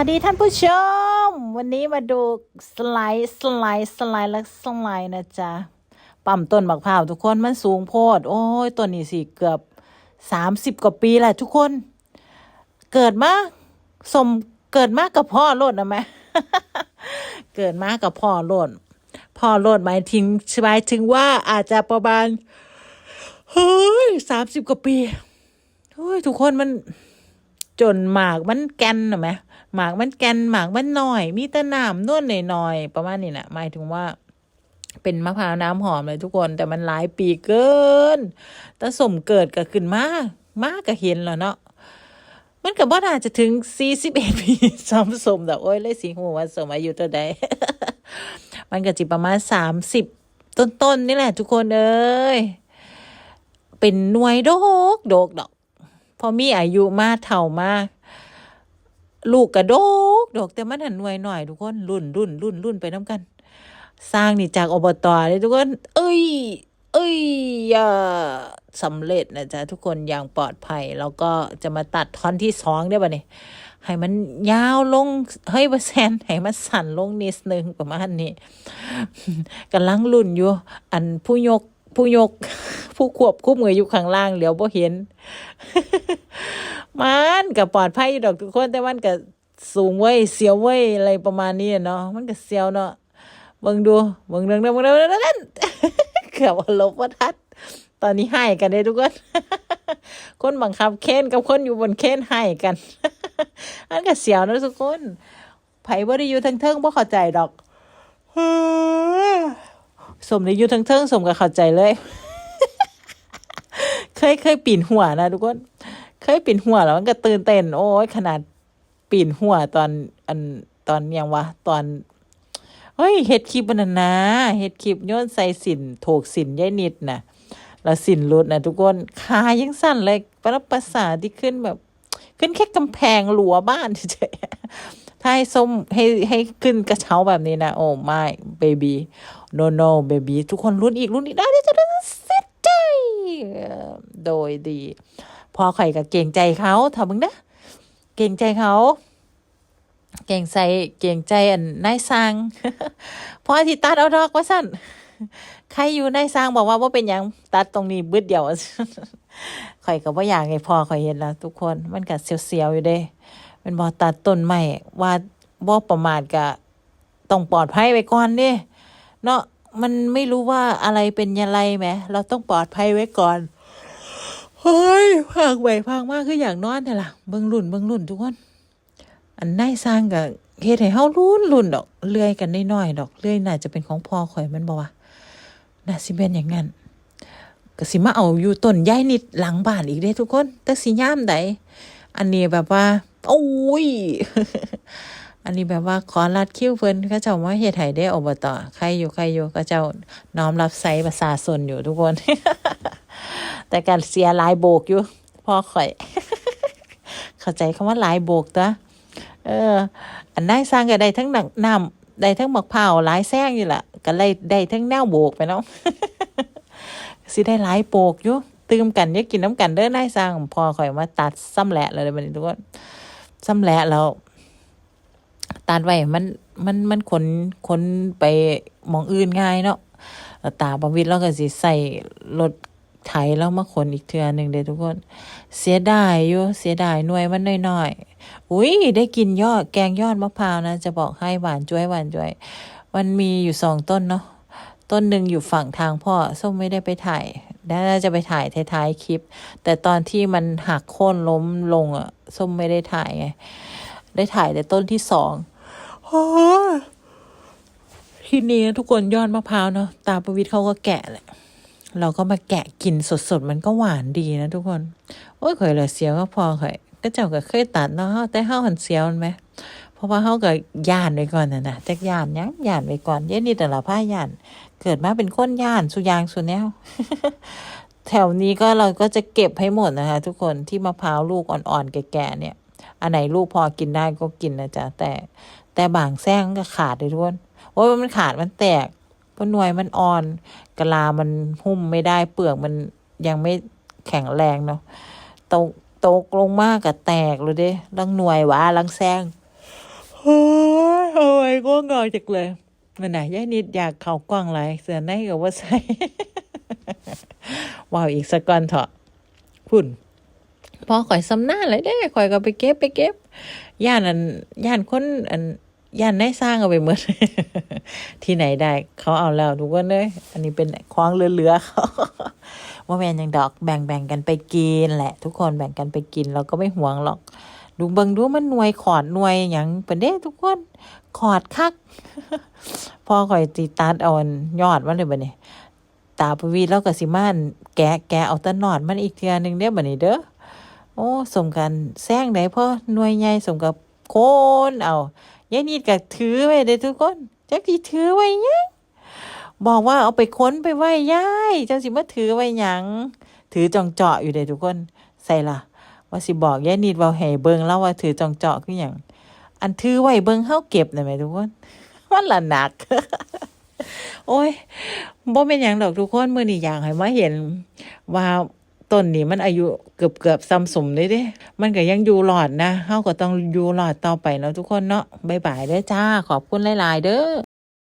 วัสดีท่านผู้ชม วันนี้มาดูสไลด์สไลด์สไลด์และสไลด์นะจ๊ะปั๊มต้นมะพร้าวทุกคนมันสูงโพด โอ้ยต้นนี้สิเกือบสามสิบกว่าปีแหละทุกคน เกิดมาสมเกิดมากับพ่อโลดนะแม่เกิดมากับพ่อโลด พ่อโลดหมายถึงหมายถึงว่าอาจจะประมาณเฮ้ยสามสิบกว่าปีเฮ้ยทุกคนมัน จนหมากมันแกนนะไหมหมากมันแกนหมากมันหน่อย มีแต่น้ำนวลหน่อยๆประมาณนี้นะหมายถึงว่าเป็นมะพร้าวน้ำหอมเลยทุกคน แต่มันหลายปีเกินแต่สมเกิดก็ขึ้นมาก มากก็เห็นแล้วเนาะมันก็บ่น่าจจะถึงสี่สิบเอ็ดปีซ้ำสมแต่โอ้ยเลยสิหัวาสมอายุตัวใดมันก็จิประมาณสามสิบต้นๆนี่แหละทุกคนเอ้ยเป็นหน่วยโดกโดกดอก พอมีอายุมาเท่ามาก ลูกกระโดกดอกแต่มันหันหน่วยหน่อยทุกคนรุ่นรุ่นรุ่นรุ่นไปน้ำกัน สร้างนี่จากอบตเลยทุกคน เอ้ย เอ้ยอย่าสำเร็จนะจ๊ะทุกคนอย่างปลอดภัย แล้วก็จะมาตัดท่อนที่สองได้ป่ะเนี่ยให้มันยาวลงเฮ้ยเปอร์เซ็นต์ให้มันสั่นลงนิดนึงประมาณนี้กำลังรุ่นอยู่ อันผู้ยก ผู้ยก ผู้ควบคุมมืออยู่ข้างล่างเหลียวบ่เห็น มันก็ปลอดภัยอยู่ดอกทุกคนแต่มันก็สูงเว้ยเสียวเว้ยอะไรประมาณนี้เนาะมันก็เสียวเนาะเบิ่งดูเบิ่งเรื่องเรื่องเบิ่งเรื่องนั่นเกือบว่าลบว่าทัด ตอนนี้ให้กันได้ทุกคน คนบังคับเค้นกับคนอยู่บนเค้นให้กันอันก็เสียวนะทุกคนไผบ่ได้อยู่ทั้งเทิงบ่เข้าใจดอก สมได้อยู่ทั้งเทิงสมก็เข้าใจเลย เคยเคยปีนหัวนะทุกคน เคยปีนหัวแล้วมันก็ตื่นเต้น โอ้ยขนาดปีนหัวตอนอันตอนยังวะ ตอนเฮ้ยเฮ็ดคลิปมันนะเฮ็ดคลิปโย้อนใส่สินโถกสินยายนิดนะแล้วสินรุดนะทุกคนขายังสั่นเลยประภาษาที่ขึ้นแบบ ขึ้นแค่กำแพงหลัวบ้านเฉยถ้าให้ส้มให้ให้ขึ้นกระเช้าแบบนี้นะ โอ้ไม่เบบี โนโนเบบีทุกคนรุ่นอีกรุ่นอีกได้จะได้เสร็จใจโดยดี พอไข่กับเก่งใจเขาทำมึงนะเก่งใจเขาเก่งใจเก่งใจอันนายสร้างพอที่ตัดเอาดอกว่าสั้นใครอยู่นายสร้างบอกว่าว่าเป็นหยังตัดตรงนี้บึดเดียวข่อยก็บ่อยากให้พอข่อยเห็นแล้วทุกคนมันก็เสียวๆอยู่เด้เป็นบ่ตัดต้นไม้ว่าบ่ประมาทก็ต้องปลอดภัยไว้ก่อนเด้ เนาะมันไม่รู้ว่าอะไรเป็นยังไงแหม เราต้องปลอดภัยไว้ก่อน เฮ้ยพังไปพังมากคืออย่างนอนแต่ละเบิ่งรุ่นเบิ่งรุ่นทุกคน อันนายสร้างกับเฮ็ดให้เฮารุ่นรุ่นดอกเลื่อยกันน้อยๆดอกเลื่อยน่าจะเป็นของพ่อข่อยมันบ่วะน่าสิเป็นอย่างนั้นก็สิมาเอาอยู่ต้นย้ายนิดหลังบ้านอีกเด้ทุกคน แต่สิย่ามใดอันนี้แบบว่าโอ้ย อันนี้แบบว่าขอรัดคิ้วเพิ่นเขาเจ้ามาเฮ็ดให้ได้อบตใครอยู่ใครอยู่ก็เจ้าน้อมรับใส่ประชาชนอยู่ทุกคน แต่การเสียหลายโบกอยู่พ่อข่อย เข้าใจคำว่าหลายโบกตัวเออ อันได้สร้างก็ได้ทั้งหนักน้ำได้ทั้งหมักเผาวหลายแซงอยู่ล่ะ ก็เลยได้ทั้งแนวโบกไปเนาะสิได้หลายโบกอยู่ตื่มกันอยากกินน้ำกันเด้อได้สร้างพอข่อยมาตัดซ้ำแหละเลยบัดนี้ทุกคนซ้ำแหละแล้ว ตัดไว้มันมันมันขนขนไปมองอื่นง่ายเนาะตาประวิตรแล้วก็สิใส่รถไถแล้วมาขนอีกเทือหนึ่งเด้ทุกคน เสียดายอยู่เสียดายหน่วยมันน้อยๆอุ้ยได้กินยอดแกงยอดมะพร้าวนะ จะบอกให้หวานจ้วยหวานจ้วย มันมีอยู่สองต้นเนาะต้นหนึ่งอยู่ฝั่งทางพ่อส้มไม่ได้ไปถ่ายน่าจะไปถ่ายท้ายๆคลิป แต่ตอนที่มันหักโค่นล้มลงอะส้มไม่ได้ถ่ายไง ได้ถ่ายแต่ต้นที่สองทีนี้ทุกคนยอดมะพร้าวเนาะตาประวิทย์เขาก็แกะแหละ เราก็มาแกะกินสดๆ มันก็หวานดีนะทุกคน โอ้ยข่อยเหลือเสียวก็พอข่อยก็เจ้าก็เคยตัดเนาะแต่เฮาหันเสียวมันไหมเพราะว่าเฮาก็ย่านไว้ก่อนน่ะนะจักย่านยังย่านไว้ก่อนเย็นนี่แต่ละผ้าย่าน เกิดมาเป็นคนย่านสุยางสุแนวแถวนี้ก็เราก็จะเก็บให้หมดนะคะ ทุกคนที่มะพร้าวลูกอ่อนๆแก่ๆเนี่ย อันไหนลูกพอกินได้ก็กินนะจ๊ะแต่ แต่บางแซงก็ขาดเลยทุกคนโอ้ยมันขาดมันแตกเพราะหน่วยมันอ่อนกะลามันหุ้มไม่ได้เปลือกมันยังไม่แข็งแรงเนาะตกตกลงมากกับแตกเลยเด้ลังหน่วยวาลังแซงโอ้ยง่วงอจักเลยมันไหนะยายนิดอยากเขากล้องไรเสือในกับว่าใส่ว้าวอีกสักก่อนเถอะพุ่น พอข่อยสำนาเลยเด้ข่อยก็ไปเก็บไปเก็บย่านอันย่านคนอันย่านนายสร้างเอาไปหมดที่ไหนได้ เขาเอาแล้วทุกคนเลยอันนี้เป็นควางเหลือๆเขาว่าแมนยังดอกแบ่งแบ่งกันไปกินแหละ ทุกคนแบ่งกันไปกินเราก็ไม่ห่วงหรอก ดูเบิงดูมันหน่วยขอดหน่วยอย่างเป็นเด้ทุกคนขอดคัก พอข่อยตีตัดเอาอันยอดมันเลยบัดนี้ตาปวีแล้วก็สิมานแกะแกะเอาตะนอดมันอีกเทื่อหนึงเด้บัดนี้เด้อ โอ้สมกันแซงได้พ่อหน่วยใหญ่สมกับโคนเอายายนิดก็ถือไว้เด้ทุกคนจักสิถือไว้ยังบอกว่าเอาไปค้นไปไว้ยายจังสิมาถือไว้หยังถือจองเจาะอยู่เด้ทุกคน ใส่ละว่าสิบอกยายนิดเว่าให้เบิ่งแล้วว่าถือจองเจาะคือหยังอันถือไว้เบิ่งเฮาเก็บได้ไหมทุกคนมันละหนัก โอ้ยบ่เป็นหยังดอกทุกคนมื้อนี้อยากให้มาเห็นว่า ต้นนี้มันอายุเกือบเกือบซ้ำสมเลยเด้มันก็ยังอยู่หลอดนะเฮาก็ต้องอยู่หลอดต่อไปเนาะทุกคนเนาะบ๊ายบายเด้อจ้า ขอบคุณหลาย ๆ เด้อ